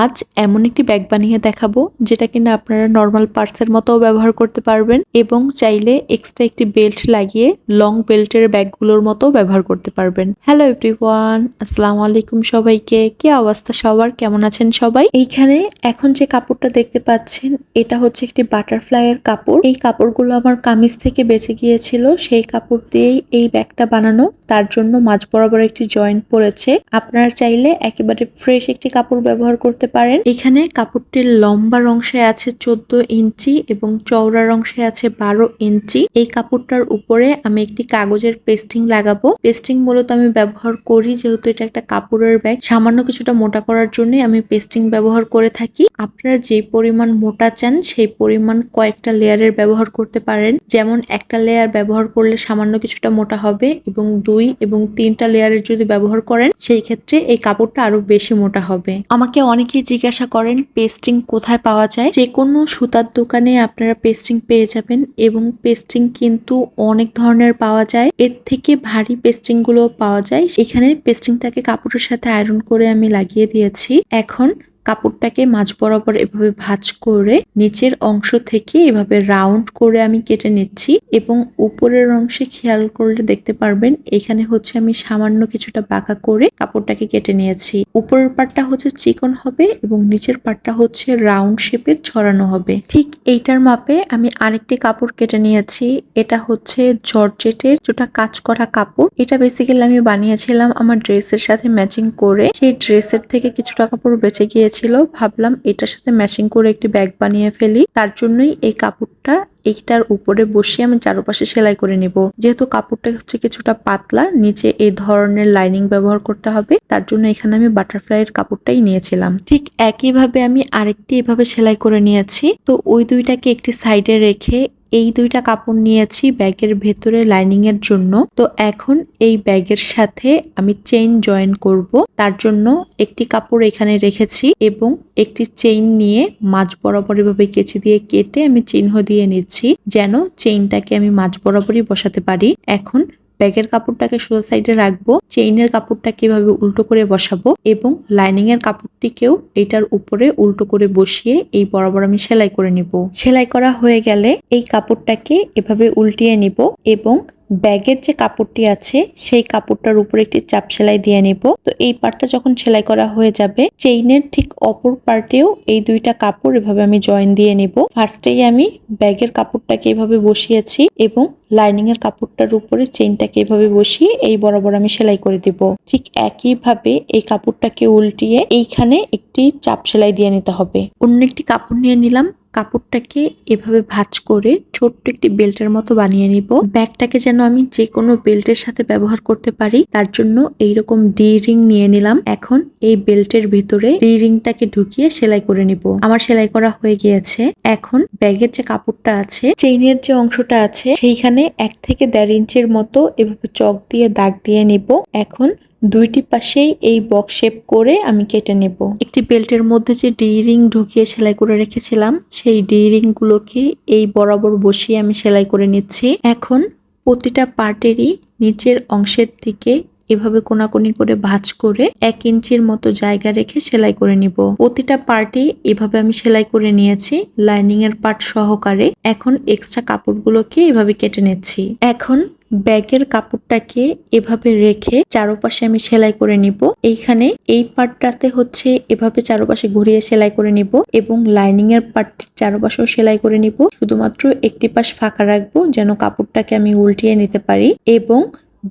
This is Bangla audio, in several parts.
আজ এমন একটি ব্যাগ বানিয়ে দেখাবো, যেটা কিনা আপনারা নর্মাল পার্সের মতো ব্যবহার করতে পারবেন এবং চাইলে এক্সট্রা একটি বেল্ট লাগিয়ে লং বেল্টের ব্যাগগুলোর মতো ব্যবহার করতে পারবেন। হ্যালো এভরিওয়ান আসসালামু আলাইকুম সবাইকে। কি অবস্থা সবার? কেমন আছেন সবাই? এইখানে এখন যে কাপড়টা দেখতে পাচ্ছেন, এটা হচ্ছে একটি বাটারফ্লাইয়ের কাপড়। এই কাপড়গুলো আমার কামিজ থেকে বেঁচে গিয়েছিল, সেই কাপড় দিয়েই এই ব্যাগটা বানানো। তার জন্য মাঝ বরাবর একটি জয়েন্ট পড়েছে আপনারা চাইলে একেবারে ফ্রেশ একটি কাপড় ব্যবহার করতে পারেন। এখানে কাপড়টির লম্বার অংশে আছে চোদ্দ ইঞ্চি এবং চওড়ার অংশে আছে বারো ইঞ্চি। এই কাপড়টার উপরে আমি একটি কাগজের পেস্টিং লাগাবো। পেস্টিং মূলত আমি ব্যবহার করি যেহেতু এটা একটা কাপড়ের ব্যাগ। সামান্য কিছুটা মোটা করার জন্য আমি পেস্টিং ব্যবহার করে থাকি। আপনারা যে পরিমাণ মোটা চান সেই পরিমাণ কয়েকটা লেয়ারের ব্যবহার করতে পারেন। যেমন একটা লেয়ার ব্যবহার করলে সামান্য কিছুটা মোটা হবে এবং দুই এবং তিনটা লেয়ারের যদি ব্যবহার করেন, সেই ক্ষেত্রে এই কাপড়টা আরও বেশি মোটা হবে। আমাকে অনেকেই জিজ্ঞাসা করেন পেস্টিং কোথায় পাওয়া যায়? যে কোনো সুতার দোকানে আপনারা পেস্টিং পেয়ে যাবেন এবং পেস্টিং কিন্তু অনেক ধরনের পাওয়া যায়। এর থেকে ভারী পেস্টিংগুলো পাওয়া যায়। এখানে পেস্টিংটাকে কাপড়ের সাথে আয়রন করে আমি লাগিয়ে দিয়েছি। এখন কাপড়টাকে মাঝ বরাবর এভাবে ভাঁজ করে নিচের অংশ থেকে এভাবে রাউন্ড করে আমি কেটে নিচ্ছি এবং উপরের অংশে খেয়াল করলে দেখতে পারবেন, এখানে হচ্ছে আমি সামান্য কিছুটা বাঁকা করে কাপড়টাকে কেটে নিয়েছি। উপরের পাটটা হচ্ছে চিকন হবে এবং নিচের পাটটা হচ্ছে রাউন্ড শেপের ছড়ানো হবে। ঠিক এইটার মাপে আমি আরেকটি কাপড় কেটে নিয়েছি। এটা হচ্ছে জর্জেটের যেটা কাজ করা কাপড়। এটা বেসিক্যালি আমি বানিয়েছিলাম আমার ড্রেসের সাথে ম্যাচিং করে। সেই ড্রেসের থেকে কিছুটা কাপড় বেঁচে গিয়েছিল। ভাবলাম এটার সাথে ম্যাচিং করে একটি ব্যাগ বানিয়ে ফেলি। তার জন্যই এই কাপড়টা এইটার উপরে বসিয়ে আমি চারপাশে সেলাই করে নিব। যেহেতু কাপড়টা হচ্ছে কিছুটা পাতলা, নিচে এই ধরনের লাইনিং ব্যবহার করতে হবে, তার জন্য এখানে আমি বাটারফ্লাই এর কাপড়টাই নিয়েছিলাম। ঠিক একইভাবে আমি আরেকটি এভাবে সেলাই করে নিয়েছি। তো ওই দুইটাকে একটি সাইডে রেখে এই দুইটা কাপড় নিয়েছি ব্যাগের ভেতরে লাইনিং এর জন্য। তো এখন এই ব্যাগের সাথে আমি চেইন জয়েন করব। তার জন্য একটি কাপড় এখানে রেখেছি এবং একটি চেইন নিয়ে মাঝ বরাবর এভাবে কেচি দিয়ে কেটে আমি চিহ্ন দিয়ে নিচ্ছি, যেন চেইনটাকে আমি মাঝ বরাবরই বসাতে পারি। এখন ব্যাগের কাপড়টাকে সোজা সাইডে রাখব চেইনের কাপড়টাকে এভাবে উল্টো করে বসাবো এবং লাইনিং এর কাপড়টিকেও এটার উপরে উল্টো করে বসিয়ে এই বরাবর আমি সেলাই করে নিব। সেলাই করা হয়ে গেলে এই কাপড়টাকে এভাবে উল্টিয়ে নিব এবং ব্যাগের যে কাপড়টি আছে, সেই কাপড়টার উপরে একটি চাপ সেলাই দিয়ে নিব। তো এই পার্টটা যখন সেলাই করা হয়ে যাবে চেইনের ঠিক অপর পার্টেও এই দুইটা কাপড় এভাবে আমি জয়েন দিয়ে নিব। ফার্স্টেই আমি ব্যাগের কাপড়টাকে এভাবে বসিয়েছি এবং লাইনিং এর কাপড়টার উপরে চেইনটাকে এভাবে বসিয়ে এই বরাবর আমি সেলাই করে দিব। ঠিক একইভাবে এই কাপড়টাকে উল্টিয়ে এইখানে একটি চাপ সেলাই দিয়ে নিতে হবে। অন্য একটি কাপড় নিয়ে নিলাম। কাপড়টাকে এভাবে ভাঁজ করে ছোট্ট একটি বেল্টের মতো বানিয়ে নিব। ব্যাগটাকে যেন আমি যে কোনো বেল্টের সাথে ব্যবহার করতে পারি, তার জন্য এইরকম ডি রিং নিয়ে নিলাম। এখন এই বেল্টের ভিতরে ডি রিংটাকে ঢুকিয়ে সেলাই করে নিব। আমার সেলাই করা হয়ে গিয়েছে। এখন ব্যাগের যে কাপড়টা আছে, চেইনের যে অংশটা আছে, সেইখানে এক থেকে দেড় ইঞ্চের মতো এভাবে চক দিয়ে দাগ দিয়ে নিব। এখন দুইটি পাশেই এই বক্স শেপ করে আমি কেটে নেব। একটি বেল্টের মধ্যে যে ডি রিং ঢুকিয়ে সেলাই করে রেখেছিলাম, সেই ডি রিং গুলোকে এই বরাবর বসিয়ে আমি সেলাই করে নিচ্ছি। এখন প্রতিটা পার্টেরই নিচের অংশের দিকে এভাবে কোনাকুনি করে ভাঁজ করে এক ইঞ্চির মতো জায়গা রেখে সেলাই করে নিব। প্রতিটা পার্টে এভাবে আমি সেলাই করে নিয়েছি। লাইনিং এর পার্ট সহকারে এখন এক্সট্রা কাপড়গুলোকে এভাবে কেটে নিচ্ছি। এখন ব্যাগের কাপড়টাকে এভাবে রেখে চারপাশে আমি সেলাই করে নিব। এইখানে এই পার্টটাতে হচ্ছে এভাবে চারপাশে ঘুরিয়ে সেলাই করে নিব এবং লাইনিং এর পার্ট চারপাশেও সেলাই করে নিব। শুধুমাত্র একটি পাশ ফাঁকা রাখব যেন কাপড়টাকে আমি উল্টিয়ে নিতে পারি এবং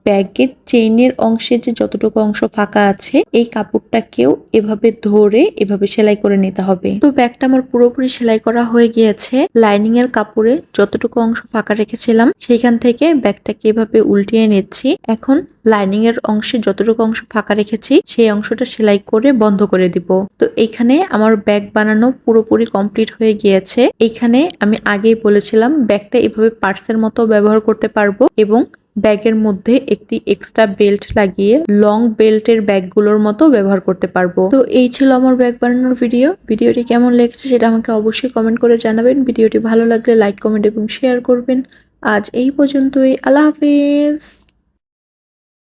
ব্যাগের চেইনের অংশে যে যতটুকু অংশ ফাঁকা আছে, এই কাপড়টাকেও এভাবে ধরে এভাবে সেলাই করে নিতে হবে। তো ব্যাগটা আমার পুরোপুরি সেলাই করা হয়ে গিয়েছে। লাইনিং এর কাপড়ে যতটুকু অংশ ফাঁকা রেখেছিলাম, সেইখান থেকে ব্যাগটাকে এভাবে উল্টিয়ে নিচ্ছি। এখন লাইনিং এর অংশে যতটুকু অংশ ফাঁকা রেখেছি, সেই অংশটা সেলাই করে বন্ধ করে দিব। তো এইখানে আমার ব্যাগ বানানো পুরোপুরি কমপ্লিট হয়ে গিয়েছে। এইখানে আমি আগেই বলেছিলাম, ব্যাগটা এভাবে পার্সের মতো ব্যবহার করতে পারব এবং ব্যাগের মধ্যে একটি এক্সট্রা বেল্ট লাগিয়ে লং বেল্টের ব্যাগগুলোর মতো ব্যবহার করতে পারব। তো এই ছিল আমার ব্যাগ বানানোর ভিডিও ভিডিওটি কেমন লেগেছে সেটা আমাকে অবশ্যই কমেন্ট করে জানাবেন। ভিডিওটি ভালো লাগলে লাইক কমেন্ট এবং শেয়ার করবেন। আজ এই পর্যন্তই। আল্লাহ হাফিজ!